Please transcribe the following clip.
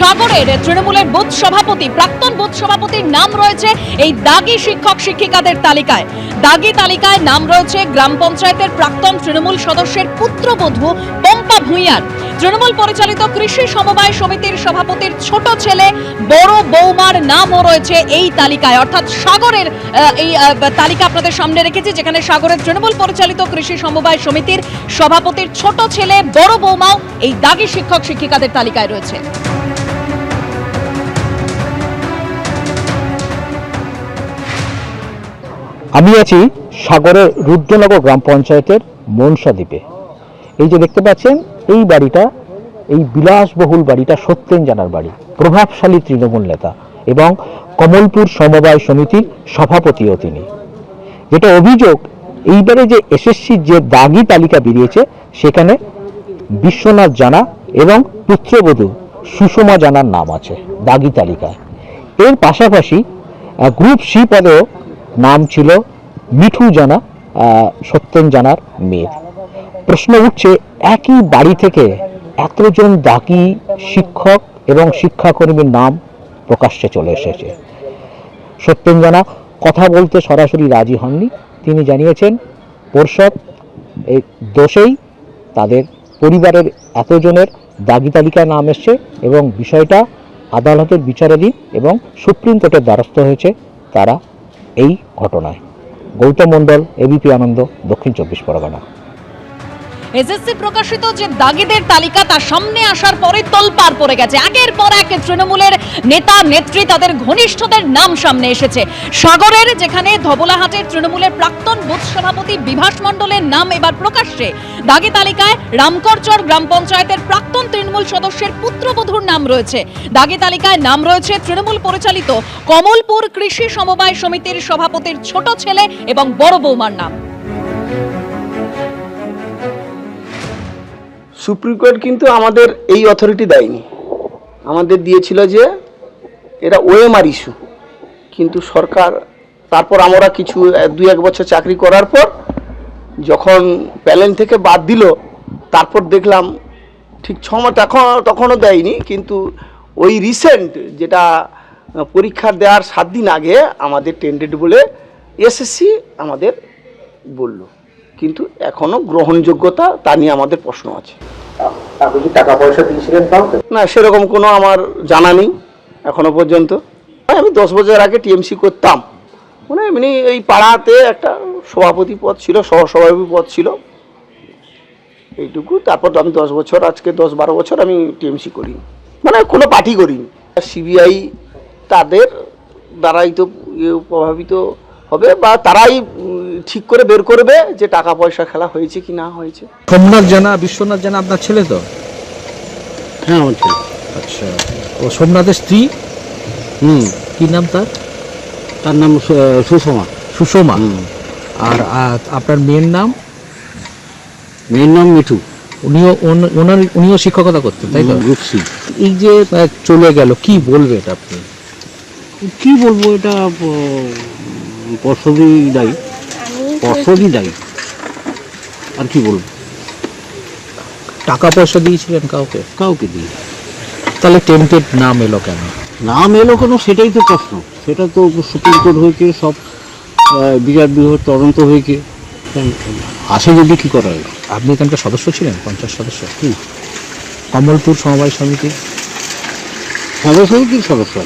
সাগরের তৃণমূলের বুথ সভাপতি, প্রাক্তন বুথ সভাপতির নাম রয়েছে এই দাগি শিক্ষক শিক্ষিকাদের তালিকায়। দাগি তালিকায় নাম রয়েছে গ্রাম পঞ্চায়েতের প্রাক্তন তৃণমূল সদস্যের পুত্রবধূ পম্পা ভূঁইয়ার। তৃণমূল পরিচালিত কৃষি সমবায় সমিতির সভাপতির ছোট ছেলে বড় বৌমার নামও রয়েছে এই তালিকায়। অর্থাৎ সাগরের এই তালিকা আপনাদের সামনে রেখেছি, যেখানে সাগরের তৃণমূল পরিচালিত কৃষি সমবায় সমিতির সভাপতির ছোট ছেলে বড় বৌমাও এই দাগি শিক্ষক শিক্ষিকাদের তালিকায় রয়েছে। আমি আছি সাগরের রুদ্রনগর গ্রাম পঞ্চায়েতের মনসা দ্বীপে। এই যে দেখতে পাচ্ছেন, এই বাড়িটা, এই বিলাসবহুল বাড়িটা সত্যেন জানার বাড়ি, প্রভাবশালী তৃণমূল নেতা এবং কমলপুর সমবায় সমিতির সভাপতিও তিনি। যেটা অভিযোগ, এইবারে যে এসএসসির যে দাগি তালিকা বেরিয়েছে, সেখানে বিশ্বনাথ জানা এবং পুত্রবধূ সুষমা জানার নাম আছে, দাগি তালিকায়। এর পাশাপাশি গ্রুপ সি পদেও নাম ছিল মিঠু জানা সত্যেন জানার মেয়ের। প্রশ্ন উঠছে, একই বাড়ি থেকে এতজন দাগি শিক্ষক এবং শিক্ষাকর্মীর নাম প্রকাশ্যে চলে এসেছে। সত্যেন জানা কথা বলতে সরাসরি রাজি হননি। তিনি জানিয়েছেন পর্ষদ এই দোষেই তাদের পরিবারের এতজনের দাগি তালিকায় নাম এসছে এবং বিষয়টা আদালতের বিচারাধীন এবং সুপ্রিম কোর্টের দ্বারস্থ হয়েছে তারা এই ঘটনায়। গৌতম মণ্ডল এবিপি আনন্দ দক্ষিণ চব্বিশ পরগনা। এসএসসি প্রকাশিত যে দাগিদের তালিকা তার সামনে আসার পরে তলপার পড়ে গেছে। একের পর এক তৃণমূলের নেতা, নেত্রী, তাদের ঘনিষ্ঠদের নাম সামনে এসেছে। সাগরের, যেখানে ধবলাহাটের তৃণমূলের প্রাক্তন বুথ সভাপতি বিভাস মণ্ডলের নাম এবার প্রকাশ্যে। দাগি তালিকায় রামকরচর গ্রাম পঞ্চায়েতের প্রাক্তন তৃণমূল সদস্যের পুত্রবধূর নাম রয়েছে। দাগি তালিকায় নাম রয়েছে তৃণমূল পরিচালিত কমলপুর কৃষি সমবায় সমিতির সভাপতির ছোট ছেলে এবং বড় বৌমার নাম। সুপ্রিম কোর্ট কিন্তু আমাদের এই অথরিটি দেয়নি। আমাদের দিয়েছিল যে এটা ওএমআর ইস্যু কিন্তু সরকার, তারপর আমরা কিছু, দুই এক বছর চাকরি করার পর যখন প্যালেন থেকে বাদ দিল, তারপর দেখলাম ঠিক ছ মাস তখন, তখনও দেয়নি। কিন্তু ওই রিসেন্ট যেটা পরীক্ষা দেওয়ার সাত দিন আগে আমাদের টেন্ডেড বলে এসএসসি আমাদের বলল। কিন্তু এখনও গ্রহণযোগ্যতা তা নিয়ে আমাদের প্রশ্ন আছে। আপনি টাকা পয়সা দিয়েছিলেন কাউকে? না, সেরকম কোনো আমার জানা নেই এখনও পর্যন্ত। আমি দশ বছর আগে টিএমসি করতাম। মানে এমনি এই পাড়াতে একটা সভাপতি পদ ছিল, সহসভাপতি পদ ছিল। এইটুকু। তারপর আমি দশ বছর, আজকে দশ বারো বছর আমি টিএমসি করি। মানে কোনো পার্টি করিনি। সিবিআই তাদের দ্বারাই তো ইয়ে প্রভাবিত হবে, বা তারাই ঠিক করে বের করবে যে টাকা পয়সা খেলা হয়েছে কি না হয়েছে। সোমনাথ জানা বিশ্বনাথ জানা আপনার ছেলে তো? হ্যাঁ আমার ছেলে। আচ্ছা ও সোমনাথের স্ত্রী? হুম। কি নাম তার? তার নাম সু- সুষমা। সুষমা? আর আপনার মেয়ের নাম? মেয়ের নাম মিঠু। উনিও ওন- ওনার উনিও শিক্ষকতা করতেন তাই তো? রূপসী। এই যে চলে গেল কি বলবে এটা আপনি? কি বলব এটা প- পর্ষদই দায়ী। দায়ী আর কি বলব? টাকা পয়সা দিয়েছিলেন কাউকে? কাউকে দিই তাহলে টেন্টেড নাম এলো কেন? নাম এলো কেন সেটাই তো প্রশ্ন। সেটা তো সুপ্রিম কোর্ট হয়েছে সব বিচার বিভাগ তদন্ত হয়েছে। আসে যদি কী করা হবে আপনি এখানকার সদস্য ছিলেন পঞ্চাশ সদস্য। কমলপুর সমবায় সমিতি? সদস্য কি সদস্য।